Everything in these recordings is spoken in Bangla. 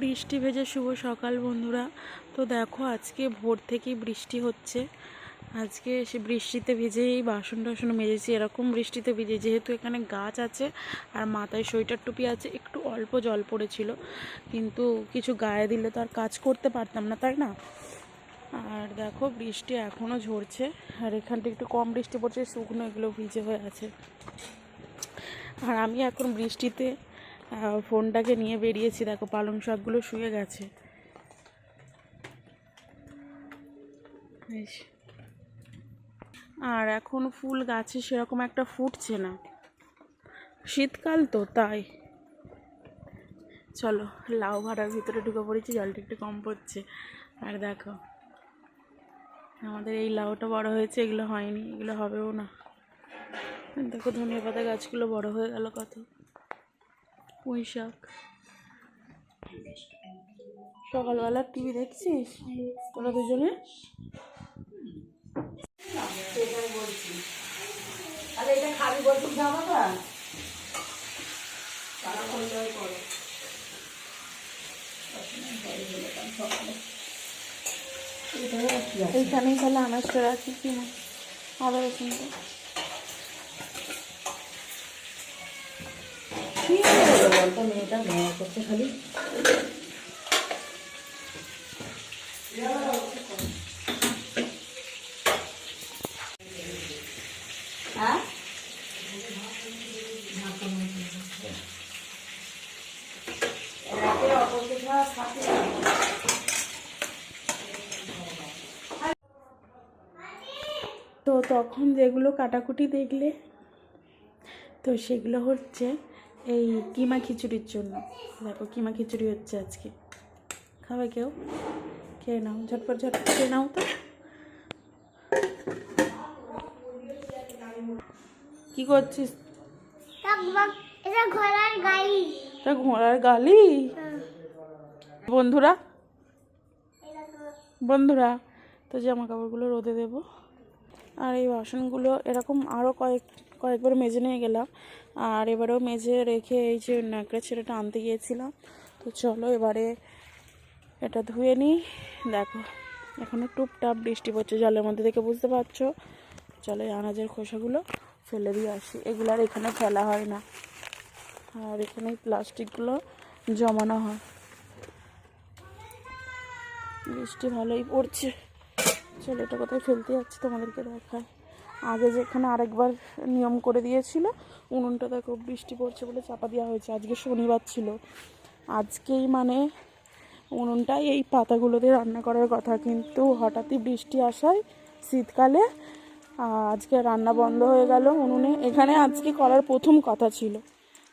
বৃষ্টি ভেজে শুভ সকাল বন্ধুরা। তো দেখো, আজকে ভোর থেকেই বৃষ্টি হচ্ছে। আজকে সে বৃষ্টিতে ভিজেই বাসন টাসন মেজেছি, এরকম বৃষ্টিতে ভিজে যেহেতু এখানে গাছ আছে আর মাথায় সোয়েটার টুপি আছে, একটু অল্প জল পড়েছিল। কিন্তু কিছু গায়ে দিলে তো আর কাজ করতে পারতাম না, তাই না? আর দেখো, বৃষ্টি এখনও ঝরছে। আর এখানটা একটু কম বৃষ্টি পড়ছে, শুকনো এগুলো ভিজে হয়ে আছে। আর আমি এখন বৃষ্টিতে ফোনটাকে নিয়ে বেরিয়েছি। দেখো, পালং শাকগুলো শুয়ে গেছে। আর এখন ফুল গাছে সেরকম একটা ফুটছে না। শীতকাল তো, তাই। চলো, লাউ ভাড়ার ভিতরে ঢুকে পড়েছি, জলটা একটু কম পড়ছে। আর দেখো, আমাদের এই লাউটা বড় হয়েছে, এগুলো হয়নি, এগুলো হবেও না। দেখো ধনিয়া পাতা গাছগুলো বড় হয়ে গেল কত। পুঁই শাক। সকালবেলা টিভি দেখছিস? তোরা দুজনে? আরে এটা খাবি বলছি জামাটা সারাক্ষণ জয় করো। এইখানেই তাহলে আনাজটা রাখি কি না আদা রসুন তো কি বলতো মেয়েটা মেয়ে করছে খালি হ্যাঁ। তো তখন যেগুলো কাটাকুটি দেখলে তো সেগুলো হচ্ছে এই কিমা খিচুড়ির জন্য। দেখো কিমা খিচুড়ি হচ্ছে আজকে। খাবে কেউ? খেয়ে নাও ঝটপট ঝটপট। খেয়ে নাও তো। কি করছিস? এটা ঘোড়ার গালি? বন্ধুরা? বন্ধুরা তো জামা কাপড়গুলো রোদে দেব। আর এই বাসনগুলো এরকম আরও কয়েক কয়েকবার মেজে নিয়ে গেলাম। আর এবারেও মেজে রেখে এই যে ন্যাকড়া ছেলেটা আনতে গিয়েছিলাম। তো চলো এবারে এটা ধুয়ে নিই। দেখো এখনও টুপটাপ বৃষ্টি পড়ছে জলের মধ্যে থেকে বুঝতে পারছ? চলো আনাজের খোসাগুলো ফেলে দিয়ে আসি। এগুলো আর এখানে ফেলা হয় না। আর এখানে প্লাস্টিকগুলো জমানো হয়। বৃষ্টি ভালোই পড়ছে। চলো এটা কোথায় ফেলতে যাচ্ছি তোমাদেরকে দেখায় আগে যেখানে আরেকবার নিয়ম করে দিয়েছিল, উনুনটা দেখো বৃষ্টি পড়ছে বলে চাপা দেওয়া হয়েছে। আজকে শনিবার ছিল। আজকেই মানে উনুনটাই এই পাতাগুলোতে রান্না করার কথা। কিন্তু হঠাৎই বৃষ্টি আসায় শীতকালে আজকে রান্না বন্ধ হয়ে গেল উনুনে। এখানে আজকে করার প্রথম কথা ছিল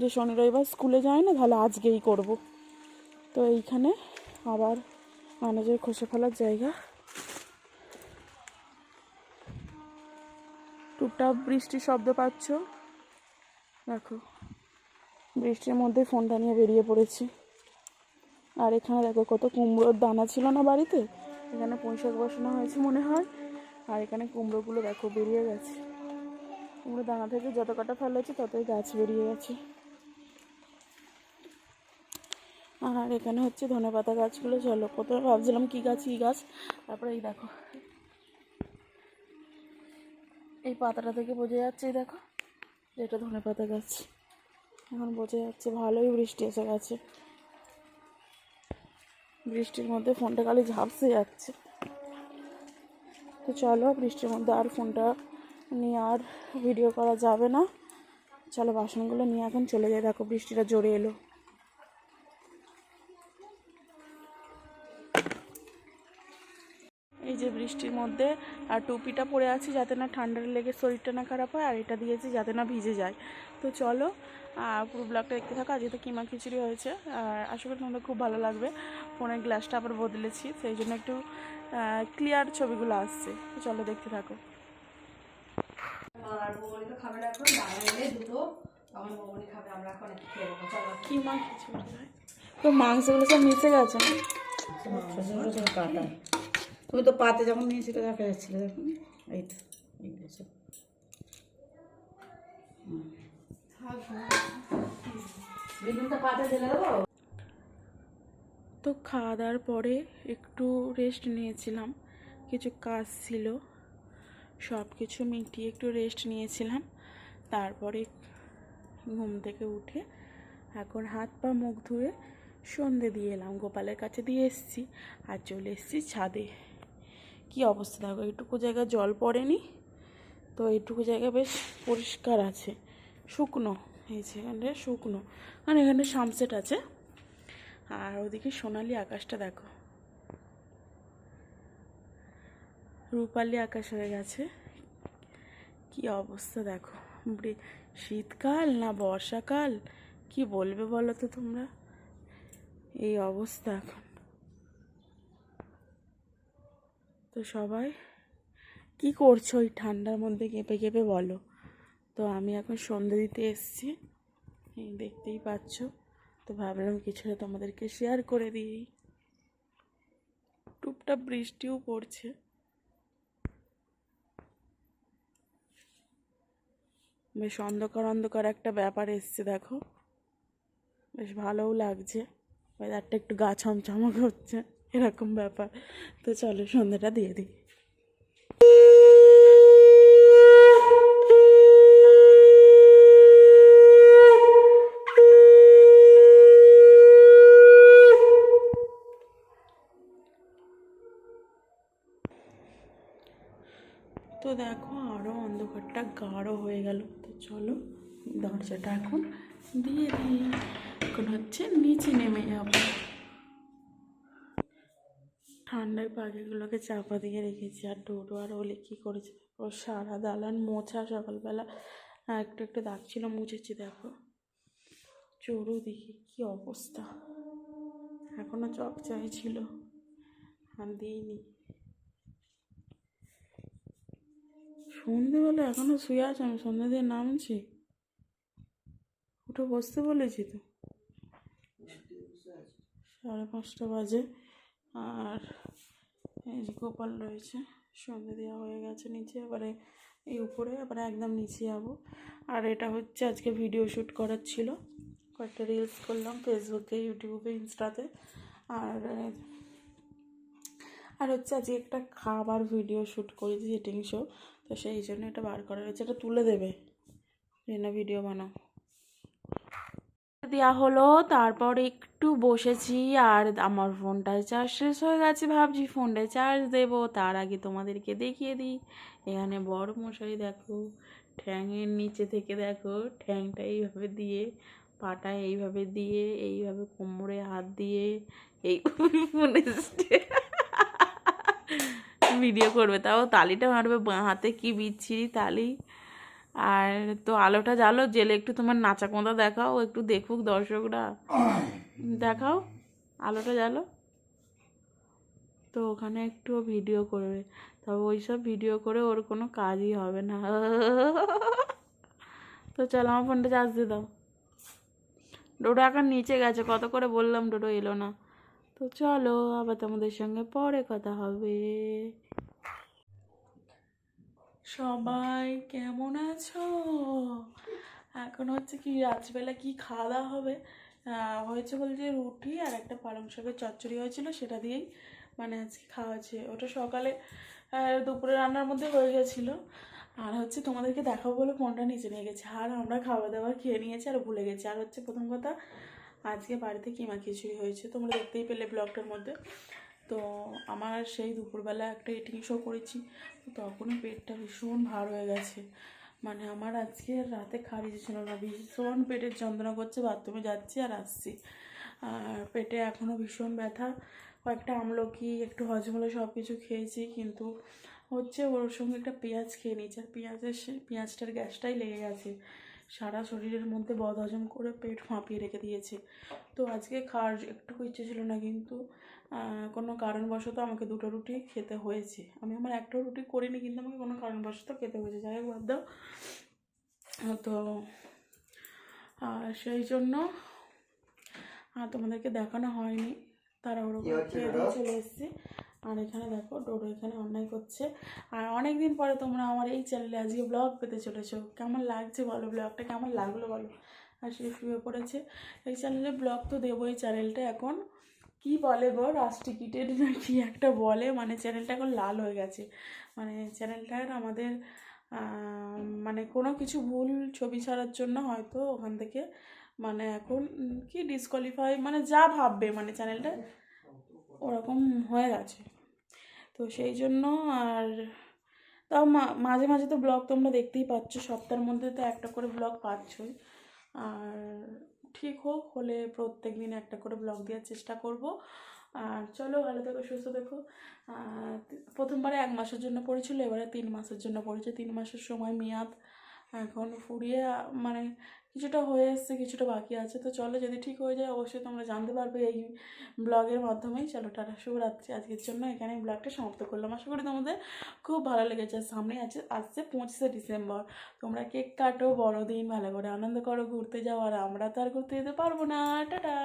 যে শনি রবিবার স্কুলে যায় না, তাহলে আজকেই করব। তো এইখানে আবার আনাজের খসে ফেলার জায়গা টুকটাক বৃষ্টির শব্দ পাচ্ছ? দেখো, বৃষ্টির মধ্যে ফোনটা নিয়ে বেরিয়ে পড়েছি। আর এখানে দেখো, কত কুমড়োর দানা ছিল না বাড়িতে? এখানে পুঁইশাক বসানো হয়েছে মনে হয়। আর এখানে কুমড়োগুলো দেখো বেরিয়ে গেছে। কুমড়ো দানা থেকে যত কটা ফেলেছে ততই গাছ বেরিয়ে গেছে। আর এখানে হচ্ছে ধনেপাতা গাছগুলো, চলো। প্রথমে ভাবছিলাম কী গাছ কী গাছ? তারপরে এই দেখো এই পাতাটা থেকে বোঝা যাচ্ছে দেখো এটা ধনেপাতা গাছ। এখন বোঝা যাচ্ছে ভালোই বৃষ্টি এসে গেছে। বৃষ্টির মধ্যে ফোনটা খালি ঝাপসে যাচ্ছে। তো চলো, বৃষ্টির মধ্যে আর ফোনটা নিয়ে আর ভিডিও করা যাবে না। চলো, বাসনগুলো নিয়ে এখন চলে যাই। দেখো, বৃষ্টিটা জোরে এলো এই যে বৃষ্টির মধ্যে আর টুপিটা পরে আছি যাতে না ঠান্ডার লেগে শরীরটা না খারাপ হয় আর এটা দিয়েছি যাতে না ভিজে যায়। তো চলো আর পুরো ব্লগটা দেখতে থাকো। আজকে তো কিমা খিচুড়ি হয়েছে আর আশা করি তোমাদের খুব ভালো লাগবে। ফোনের গ্লাসটা আবার বদলেছি সেই জন্য একটু ক্লিয়ার ছবিগুলো আসছে। তো চলো দেখতে থাকো। আর বৌমনি তো খাবে না এখন বাবা দুটো তখন বৌমনি খাবে আমরা এখন একটু খেয়ে নেব। চলো। কিমা খিচুড়ি তো মাংসগুলো সব মিশে গেছে না? তুমি তো পাতে যখন নিয়েছিলে দেখা যাচ্ছিলে দেখুন। এই তো তো খাওয়া দাওয়ার পরে একটু রেস্ট নিয়েছিলাম। কিছু কাজ ছিল সব কিছু মিটিয়ে একটু রেস্ট নিয়েছিলাম। তারপরে ঘুম থেকে উঠে এখন হাত পা মুখ ধুয়ে সন্ধে দিয়ে এলাম। গোপালের কাছে দিয়ে এসেছি আর চলে এসেছি ছাদে। কি অবস্থা? দেখো, এইটুকু জায়গা জল পড়েনি। তো এইটুকু জায়গা বেশ পরিষ্কার আছে। শুকনো, এই যেখানটা শুকনো। আর এখানে সামসেট আছে। আর ওদিকে সোনালি আকাশটা দেখো। রূপালি আকাশ হয়ে গেছে। কি অবস্থা দেখো? শীতকাল না বর্ষাকাল? কি বলবে বলো তো তোমরা? এই অবস্থা এখন। তো সবাই, কি করছ ওই ঠান্ডার মধ্যে কেঁপে কেঁপে বলো? তো আমি এখন সন্ধে দিতে এসেছি। দেখতেই পাচ্ছ। তো ভাবলাম কিছুটা তোমাদেরকে শেয়ার করে দিই। টুপটাপ বৃষ্টিও পড়ছে। বেশ অন্ধকার অন্ধকার একটা ব্যাপার এসছে, দেখো। বেশ ভালোও লাগছে। ওয়েদারটা একটু গা ছমছমক হচ্ছে এরকম ব্যাপার। তো চলো, সন্ধ্যাটা দিয়ে দিই। তো দেখো আরও অন্ধকারটা গাঢ় হয়ে গেল। তো চলো, দরজাটা এখন দিয়ে দিই। এখন হচ্ছে নিচে নেমে যাব। ঠান্ডায় পাখিগুলোকে চাপা দিয়ে রেখেছি। আর ডোডো আর ওলে কী করেছে? ও সারা দালান মোছা সকালবেলা। একটু একটু দাগ ছিল, মুছেছি, দেখো। চড়ু দেখি কী অবস্থা? এখনও চক চাইছিল আর দিইনি। সন্ধেবেলা এখনও শুয়ে আছে? আমি সন্ধে দিয়ে নামছি? উঠে বসতে বলেছি তো? সাড়ে পাঁচটা বাজে। আর এই যে গোপাল রয়েছে, সন্ধে দেওয়া হয়ে গেছে নিচে, এবারে এই উপরে, এবারে একদম নিচে যাব। আর এটা হচ্ছে আজকে ভিডিও শ্যুট করার ছিল। কয়েকটা রিলস করলাম ফেসবুকে ইউটিউবে ইনস্টাতে আর আর হচ্ছে আজকে একটা খাবার ভিডিও শ্যুট করেছি এটিং শো তো সেই জন্য এটা বার করা হয়েছে। এটা তুলে দেবে। না ভিডিও বানাও। দেওয়া হলো, তারপর একটু বসেছি আর আমার ফোনটায় চার্জ শেষ হয়ে গেছে, ভাবছি ফোনটায় চার্জ দেবো, তার আগে তোমাদেরকে দেখিয়ে দিই। এখানে বড় মশাই দেখো ঠ্যাংয়ের নিচে থেকে দেখো ঠ্যাংটা এইভাবে দিয়ে, পাটা এইভাবে দিয়ে, এইভাবে কোমরে হাত দিয়ে এই ফোনে ভিডিও করবে। তাও তালিটা মারবে, হাতে কি বিচ্ছিরি তালি? আর তো আলোটা জ্বালো, জেলে একটু তোমার নাচা কোঁদা দেখাও, একটু দেখুক দর্শকরা। দেখাও, আলোটা জ্বালো। তো ওখানে একটু ভিডিও করবে। তবে ওই সব ভিডিও করে ওর কোনো কাজই হবে না। তো চলো আমার ফোনটা চার্জ দিয়ে দাও। ডোডো এখন নিচে গেছে, কত করে বললাম ডোডো এলো না। তো চলো আবার তোমাদের সঙ্গে পরে কথা হবে। সবাই কেমন আছো? এখন হচ্ছে কি, রাত্রিবেলা কি খাওয়া দাওয়া হবে? হয়েছে বলতে রুটি আর একটা পালং শাকের চচ্চড়ি হয়েছিল, সেটা দিয়েই মানে আজকে খাওয়া ওটা সকালে দুপুরে রান্নার মধ্যে হয়ে গেছিল। আর হচ্ছে তোমাদেরকে দেখাবো বলে ফোনটা নিচে নিয়ে গেছে। আর আমরা খাওয়া দাওয়া খেয়ে নিয়েছি আর ভুলে গেছি। আর হচ্ছে প্রথম কথা, আজকে বাড়িতে কিমা খিচুড়ি হয়েছে। তোমরা দেখতেই পেলে ব্লগটার মধ্যে। তো আমার সেই দুপুরবেলা একটা এটিং শো করেছি তখনই পেটটা ভীষণ ভার হয়ে গেছে। মানে আমার আজকে রাতে খারিজ ছিল না, ভীষণ পেটের যন্ত্রণা করছে, বাথরুমে যাচ্ছি আর আসছি। আর পেটে এখনও ভীষণ ব্যথা, কয়েকটা আমলকি, একটু হজমলা সব কিছু খেয়েছি, কিন্তু হচ্ছে ওর সঙ্গে একটা পেঁয়াজ খেয়ে নিয়েছি, আর পেঁয়াজের পেঁয়াজটার গ্যাসটাই লেগে গেছে। সারা শরীরের মধ্যে বদহজম করে পেট ফাঁপিয়ে রেখে দিয়েছে। তো আজকে খাওয়ার একটু ইচ্ছে ছিল না, কিন্তু কোনো কারণবশত আমাকে দুটো রুটি খেতে হয়েছে। আমি আমার একটা রুটি করিনি কিন্তু আমাকে কোনো কারণবশত খেতে হয়েছে। যাই হোক বাদ দাও। তো আর সেই জন্য তোমাদেরকে দেখানো হয়নি। তারা ওরকম খেয়ে দিয়ে চলে এসেছি। আর এখানে দেখো ডোডো এখানে অন্যায় করছে। আর অনেক দিন পরে তোমরা আমার এই চ্যানেলে আজকে ব্লগ পেতে চলেছো। কেমন লাগছে বলো? ব্লগটা কেমন লাগল বলো? আর সে শুয়ে পড়েছে? এই চ্যানেলে ব্লগ তো দেবো এই চ্যানেলটা এখন। কি বলে গো? রাজ টিকিটের না কি একটা বলে? মানে চ্যানেলটা এখন লাল হয়ে গেছে। মানে চ্যানেলটার আমাদের মানে কোনো কিছু ভুল ছবি ছাড়ার জন্য হয়তো ওখান থেকে মানে এখন কি ডিসকোয়ালিফাই মানে যা ভাববে মানে চ্যানেলটা ওরকম হয়ে গেছে। তো সেই জন্য আর, তাও মাঝে মাঝে তো ব্লগ তোমরা দেখতেই পাচ্ছ, সপ্তাহের মধ্যে তো একটা করে ব্লগ পাচ্ছই। আর ঠিক হোক, হলে প্রত্যেক দিন একটা করে ব্লগ দেওয়ার চেষ্টা করব। আর চলো, ভালো থেকো, সুস্থ দেখো প্রথমবারে এক মাসের জন্য পড়েছিল, এবারে তিন মাসের জন্য পড়েছে। তিন মাসের সময় মেয়াদ এখন ফুরিয়ে মানে কিছুটা হয়ে এসছে, কিছুটা বাকি আছে। তো চলো, যদি ঠিক হয়ে যায়, অবশ্যই তোমরা জানতে পারবে এই ব্লগের মাধ্যমেই। চলো, টাটা, শুভরাত্রি। আজকের জন্য এখানে ব্লগটা সমাপ্ত করলাম। আশা করি তোমাদের খুব ভালো লেগেছে। সামনে আছে, আসছে পঁচিশে ডিসেম্বর। তোমরা কেক কাটো, বড়দিন, ভালো করে আনন্দ করো, ঘুরতে যাও। আর আমরা তো আর ঘুরতে যেতে পারব না। টাটা!